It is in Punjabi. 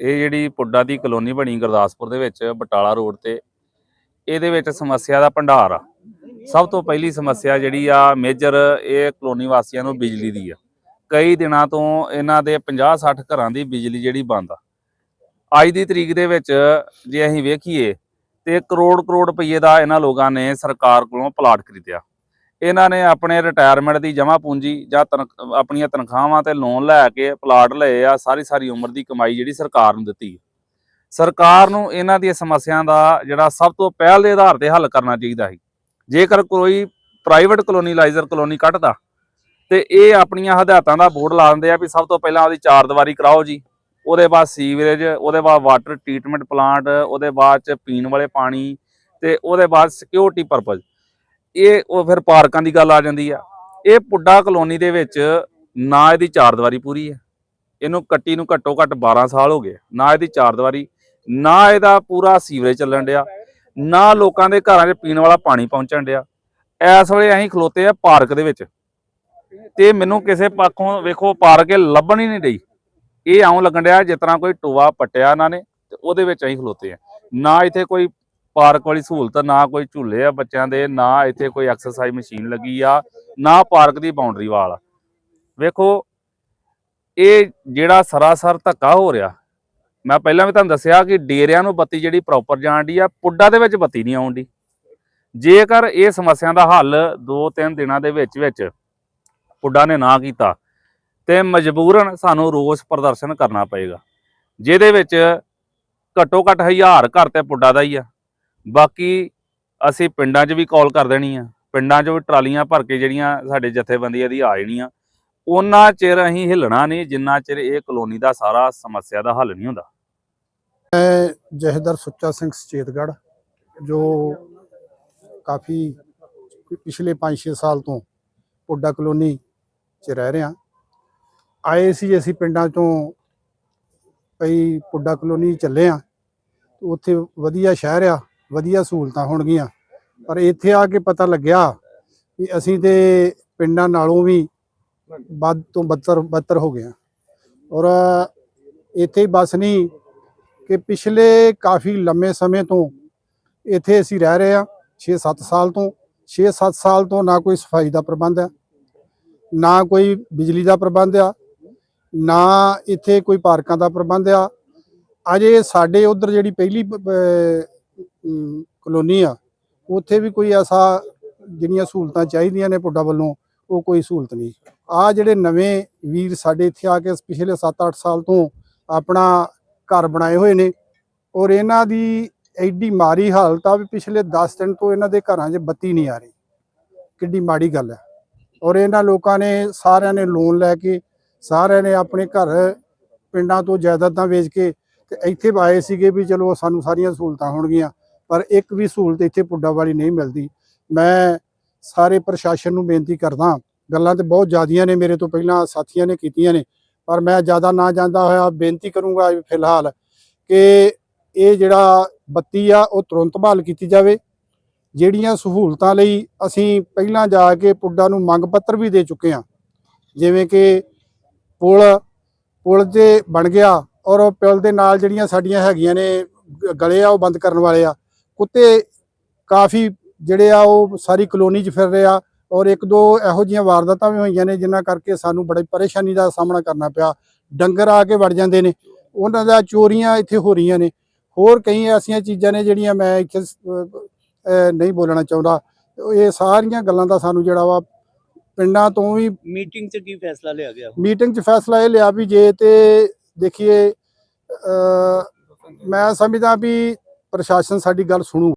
ਇਹ ਜਿਹੜੀ ਪੁੱਡਾ ਦੀ ਕਲੋਨੀ ਬਣੀ ਗੁਰਦਾਸਪੁਰ ਦੇ ਵਿੱਚ, ਬਟਾਲਾ ਰੋਡ ਤੇ, ਇਹਦੇ ਵਿੱਚ ਸਮੱਸਿਆ ਦਾ ਭੰਡਾਰ ਆ। ਸਭ ਤੋਂ ਪਹਿਲੀ ਸਮੱਸਿਆ ਜਿਹੜੀ ਆ, ਮੇਜਰ ਇਹ ਕਲੋਨੀ ਵਾਸੀਆਂ ਨੂੰ ਬਿਜਲੀ ਦੀ ਆ। ਕਈ ਦਿਨਾਂ ਤੋਂ ਇਹਨਾਂ ਦੇ 50-60 ਘਰਾਂ ਦੀ ਬਿਜਲੀ ਜਿਹੜੀ ਬੰਦ ਆ। ਅੱਜ ਦੀ ਤਰੀਕ ਦੇ ਵਿੱਚ ਜੇ ਅਸੀਂ ਵੇਖੀਏ, ਤੇ ਕਰੋੜ ਕਰੋੜ ਰੁਪਏ ਦਾ ਇਹਨਾਂ ਲੋਕਾਂ ਨੇ ਸਰਕਾਰ ਕੋਲੋਂ ਪਲਾਟ ਖਰੀਦਿਆ। ਇਹਨਾਂ ਨੇ ਆਪਣੇ ਰਿਟਾਇਰਮੈਂਟ ਦੀ ਜਮ੍ਹਾਂ ਪੂੰਜੀ ਜਾਂ ਤਨਖ- ਆਪਣੀਆਂ ਤਨਖਾਹਾਂ ਤੇ ਲੋਨ ਲੈ ਕੇ ਪਲਾਟ ਲਏ ਆ, ਸਾਰੀ ਸਾਰੀ ਉਮਰ ਦੀ ਕਮਾਈ ਜਿਹੜੀ ਸਰਕਾਰ ਨੂੰ ਦਿੱਤੀ ਸਰਕਾਰ ਨੂੰ ਇਹਨਾਂ ਦੀਆਂ ਸਮੱਸਿਆ ਦਾ ਜਿਹੜਾ ਸਭ ਤੋਂ ਪਹਿਲ ਦੇ ਆਧਾਰ ਤੇ ਹੱਲ ਕਰਨਾ ਚਾਹੀਦਾ ਹੈ ਜੇਕਰ ਕੋਈ ਪ੍ਰਾਈਵੇਟ ਕਲੋਨੀਲਾਈਜ਼ਰ ਕਲੋਨੀ ਕੱਢਦਾ ਤੇ ਇਹ ਆਪਣੀਆਂ ਹਦਾਇਤਾਂ ਦਾ ਬੋਰਡ ਲਾ ਦਿੰਦੇ ਆ ਵੀ ਸਭ ਤੋਂ ਪਹਿਲਾਂ ਉਹਦੀ ਚਾਰ ਦੀਵਾਰੀ ਕਰਾਓ ਜੀ। ਉਹਦੇ ਬਾਅਦ ਸੀਵਰੇਜ, ਉਹਦੇ ਬਾਅਦ ਵਾਟਰ ਟ੍ਰੀਟਮੈਂਟ ਪਲਾਂਟ ਉਹਦੇ ਬਾਅਦ ਚ ਪੀਣ ਵਾਲੇ ਪਾਣੀ ਤੇ ਉਹਦੇ ਬਾਅਦ ਸਿਕਿਉਰਿਟੀ ਪਰਪਸ ਇਹ ਉਹ ਫਿਰ ਪਾਰਕਾਂ ਦੀ ਗੱਲ ਆ ਜਾਂਦੀ ਆ। ਇਹ ਪੁੱਡਾ ਕਲੋਨੀ ਦੇ ਵਿੱਚ ਨਾ ਇਹਦੀ ਚਾਰ ਦੀਵਾਰੀ ਪੂਰੀ ਹੈ। ਇਹਨੂੰ ਕੱਟੀ ਨੂੰ ਘੱਟੋ ਘੱਟ 12 ਸਾਲ ਹੋ ਗਏ। ਨਾ ਇਹਦੀ ਚਾਰ ਦੀਵਾਰੀ ਨਾ ਇਹਦਾ ਪੂਰਾ ਸੀਵਰੇਜ ਚੱਲਣ ਡਿਆ, ਨਾ ਲੋਕਾਂ ਦੇ ਘਰਾਂ 'ਚ ਪੀਣ ਵਾਲਾ ਪਾਣੀ ਪਹੁੰਚਣ ਡਿਆ। ਇਸ ਵੇਲੇ ਅਸੀਂ ਖਲੋਤੇ ਆ ਪਾਰਕ ਦੇ ਵਿੱਚ। ਤੇ ਮੈਨੂੰ ਕਿਸੇ ਪੱਖੋਂ ਵੇਖੋ, ਪਾਰਕ ਇਹ ਲੱਭਣ ਹੀ ਨਹੀਂ ਡਈ। ਇਹ ਆਉਂ ਲੱਗਣ ਡਿਆ ਜਿਸ ਤਰ੍ਹਾਂ ਕੋਈ ਟੋਆ ਪੱਟਿਆ ਇਹਨਾਂ ਨੇ ਤੇ ਉਹਦੇ ਵਿੱਚ ਅਸੀਂ ਖਲੋਤੇ ਆ। ਨਾ ਇੱਥੇ ਕੋਈ ਪਾਰਕ ਵਾਲੀ ਸਹੂਲਤ ਨਾ ਕੋਈ ਝੂਲੇ ਆ ਬੱਚਿਆਂ ਦੇ, ਨਾ ਇੱਥੇ ਕੋਈ ਐਕਸਰਸਾਈਜ਼ ਮਸ਼ੀਨ ਲੱਗੀ ਆ, ਨਾ ਪਾਰਕ ਦੀ ਬਾਉਂਡਰੀ ਵਾਲ ਆ। ਵੇਖੋ, ਇਹ ਜਿਹੜਾ ਸਰਾਸਰ ਧੱਕਾ ਹੋ ਰਿਹਾ, ਮੈਂ ਪਹਿਲਾਂ ਵੀ ਤੁਹਾਨੂੰ ਦੱਸਿਆ ਕਿ ਡੇਰਿਆਂ ਨੂੰ ਬੱਤੀ ਜਿਹੜੀ ਪ੍ਰੋਪਰ ਜਾਣ ਦੀ ਆ, ਪੁੱਡਾ ਦੇ ਵਿੱਚ ਬੱਤੀ ਨਹੀਂ ਆਉਂਦੀ ਜੇਕਰ ਇਹ ਸਮੱਸਿਆ ਦਾ ਹੱਲ 2-3 ਦਿਨਾਂ ਦੇ ਵਿੱਚ ਵਿੱਚ ਪੁੱਡਾ ਨੇ ਨਾ ਕੀਤਾ, ਤੇ ਮਜਬੂਰਨ ਸਾਨੂੰ ਰੋਸ ਪ੍ਰਦਰਸ਼ਨ ਕਰਨਾ ਪਏਗਾ, ਜਿਹਦੇ ਵਿੱਚ ਘੱਟੋ ਘੱਟ ਹਜ਼ਾਰ ਘਰ ਤੇ ਪੁੱਡਾ ਦਾ ਹੀ ਆ ਬਾਕੀ ਅਸੀਂ ਪਿੰਡਾਂ 'ਚ ਵੀ ਕਾਲ ਕਰ ਦੇਣੀ ਆ। ਪਿੰਡਾਂ 'ਚ ਵੀ ਟਰਾਲੀਆਂ ਭਰ ਕੇ ਜਿਹੜੀਆਂ ਸਾਡੇ ਜਥੇਬੰਦੀਆਂ ਦੀ ਆ ਜਾਣੀਆਂ ਉਹਨਾਂ ਚਿਰ ਅਸੀਂ ਹਿੱਲਣਾ ਨਹੀਂ, ਜਿੰਨਾ ਚਿਰ ਇਹ ਕਲੋਨੀ ਦਾ ਸਾਰਾ ਸਮੱਸਿਆ ਦਾ ਹੱਲ ਨਹੀਂ ਹੁੰਦਾ। ਮੈਂ ਜਹਦਰ ਸੁੱਚਾ ਸਿੰਘ ਸਚੇਤਗੜ ਜੋ ਕਾਫੀ ਪਿਛਲੇ 5-6 ਸਾਲ ਤੋਂ ਪੁੱਡਾ ਕਲੋਨੀ 'ਚ ਰਹਿ ਰਿਹਾ। ਆਏ ਸੀ ਅਸੀਂ ਪਿੰਡਾਂ ਤੋਂ ਕਈ ਪੁੱਡਾ ਕਲੋਨੀ ਚੱਲੇ ਆ। ਉੱਥੇ ਵਧੀਆ ਸ਼ਹਿਰ ਆ। ਵਧੀਆ ਸਹੂਲਤਾਂ ਹੋਣਗੀਆਂ। ਪਰ ਇੱਥੇ ਆ ਕੇ ਪਤਾ ਲੱਗਿਆ ਕਿ ਅਸੀਂ ਤੇ ਪਿੰਡਾਂ ਨਾਲੋਂ ਵੀ ਵੱਧ ਤੋਂ ਬੱਤਰ ਬੱਤਰ ਹੋ ਗਏ ਆ ਔਰ ਇੱਥੇ ਹੀ ਬਸ ਨਹੀਂ ਕਿ ਪਿਛਲੇ ਕਾਫੀ ਲੰਮੇ ਸਮੇਂ ਤੋਂ ਇੱਥੇ ਅਸੀਂ ਰਹਿ ਰਹੇ ਹਾਂ 6-7 ਸਾਲ ਤੋਂ। 6-7 ਸਾਲ ਤੋਂ ਨਾ ਕੋਈ ਸਫ਼ਾਈ ਦਾ ਪ੍ਰਬੰਧ ਹੈ, ਨਾ ਕੋਈ ਬਿਜਲੀ ਦਾ ਪ੍ਰਬੰਧ ਆ, ਨਾ ਇੱਥੇ ਕੋਈ ਪਾਰਕਾਂ ਦਾ ਪ੍ਰਬੰਧ ਆ। ਅਜੇ ਸਾਡੇ ਉਧਰ ਜਿਹੜੀ ਪਹਿਲੀ ਕਲੋਨੀ ਆ, ਉੱਥੇ ਵੀ ਕੋਈ ਐਸਾ ਜਿਹੜੀਆਂ ਸਹੂਲਤਾਂ ਚਾਹੀਦੀਆਂ ਨੇ ਪੁੱਡਾ ਵੱਲੋਂ, ਉਹ ਕੋਈ ਸਹੂਲਤ ਨਹੀਂ। ਆ ਜਿਹੜੇ ਨਵੇਂ ਵੀਰ ਸਾਡੇ ਇੱਥੇ ਆ ਕੇ ਪਿਛਲੇ 7-8 ਸਾਲ ਤੋਂ ਆਪਣਾ ਘਰ ਬਣਾਏ ਹੋਏ ਨੇ, ਔਰ ਇਹਨਾਂ ਦੀ ਐਡੀ ਮਾਰੀ ਹਾਲਤ ਆ ਵੀ ਪਿਛਲੇ 10 ਦਿਨ ਤੋਂ ਇਹਨਾਂ ਦੇ ਘਰਾਂ 'ਚ ਬੱਤੀ ਨਹੀਂ ਆ ਰਹੀ। ਕਿੱਡੀ ਮਾੜੀ ਗੱਲ ਹੈ ਔਰ ਇਹਨਾਂ ਲੋਕਾਂ ਨੇ ਸਾਰਿਆਂ ਨੇ ਲੋਨ ਲੈ ਕੇ, ਸਾਰਿਆਂ ਨੇ ਆਪਣੇ ਘਰ ਪਿੰਡਾਂ ਤੋਂ ਜਾਇਦਾਦਾਂ ਵੇਚ ਕੇ ਤੇ ਇੱਥੇ ਆਏ ਸੀਗੇ ਵੀ ਚਲੋ ਸਾਨੂੰ ਸਾਰੀਆਂ ਸਹੂਲਤਾਂ ਹੋਣਗੀਆਂ। ਪਰ ਇੱਕ ਵੀ ਸਹੂਲਤ ਇੱਥੇ ਪੁੱਡਾ ਵਾਲੀ ਨਹੀਂ ਮਿਲਦੀ। ਮੈਂ ਸਾਰੇ ਪ੍ਰਸ਼ਾਸਨ ਨੂੰ ਬੇਨਤੀ ਕਰਦਾ ਗੱਲਾਂ ਤੇ ਬਹੁਤ ਜ਼ਿਆਦੀਆਂ ਨੇ ਮੇਰੇ ਤੋਂ, ਪਹਿਲਾਂ ਸਾਥੀਆਂ ਨੇ ਕੀਤੀਆਂ ਨੇ, ਪਰ ਮੈਂ ਜ਼ਿਆਦਾ ਨਾ ਜਾਂਦਾ ਹੋਇਆ, ਬੇਨਤੀ ਕਰੂੰਗਾ ਫਿਲਹਾਲ ਕਿ ਇਹ ਜਿਹੜਾ ਬੱਤੀ ਆ, ਉਹ ਤੁਰੰਤ ਬਹਾਲ ਕੀਤੀ ਜਾਵੇ। ਜਿਹੜੀਆਂ ਸਹੂਲਤਾਂ ਲਈ ਅਸੀਂ ਪਹਿਲਾਂ ਜਾ ਕੇ ਪੁੱਡਾ ਨੂੰ ਮੰਗ ਪੱਤਰ ਵੀ ਦੇ ਚੁੱਕੇ ਹਾਂ, ਜਿਵੇਂ ਕਿ ਪੁਲ ਪੁਲ ਤੇ ਬਣ ਗਿਆ ਔਰ ਉਹ ਪੁਲ ਦੇ ਨਾਲ ਜਿਹੜੀਆਂ ਸਾਡੀਆਂ ਹੈਗੀਆਂ ਨੇ, ਗਲੇ ਆ, ਉਹ ਬੰਦ ਕਰਨ ਵਾਲੇ ਆ ਕੁੱਤੇ ਕਾਫੀ ਜਿਹੜੇ ਆ ਉਹ ਸਾਰੀ ਕਲੋਨੀ 'ਚ ਫਿਰ ਰਹੇ ਆ ਔਰ ਇੱਕ ਦੋ ਇਹੋ ਜਿਹੀਆਂ ਵਾਰਦਾਤਾਂ ਵੀ ਹੋਈਆਂ ਨੇ ਜਿਨ੍ਹਾਂ ਕਰਕੇ ਸਾਨੂੰ ਬੜੀ ਪਰੇਸ਼ਾਨੀ ਦਾ ਸਾਹਮਣਾ ਕਰਨਾ ਪਿਆ। ਡੰਗਰ ਆ ਕੇ ਵੜ ਜਾਂਦੇ ਨੇ। ਉਹਨਾਂ ਦਾ ਚੋਰੀਆਂ ਇੱਥੇ ਹੋ ਰਹੀਆਂ ਨੇ। ਹੋਰ ਕਈ ਐਸੀਆਂ ਚੀਜ਼ਾਂ ਨੇ ਜਿਹੜੀਆਂ ਮੈਂ ਇੱਥੇ ਨਹੀਂ ਬੋਲਣਾ ਚਾਹੁੰਦਾ। ਇਹ ਸਾਰੀਆਂ ਗੱਲਾਂ ਦਾ ਸਾਨੂੰ ਜਿਹੜਾ ਵਾ ਪਿੰਡਾਂ ਤੋਂ ਵੀ ਮੀਟਿੰਗ 'ਚ ਕੀ ਫੈਸਲਾ ਲਿਆ ਗਿਆ ਮੀਟਿੰਗ 'ਚ ਫੈਸਲਾ ਇਹ ਲਿਆ ਵੀ ਜੇ ਤੇ ਦੇਖੀਏ ਮੈਂ ਸਮਝਦਾ ਵੀ ਪ੍ਰਸ਼ਾਸਨ ਸਾਡੀ ਗੱਲ ਸੁਣੂ।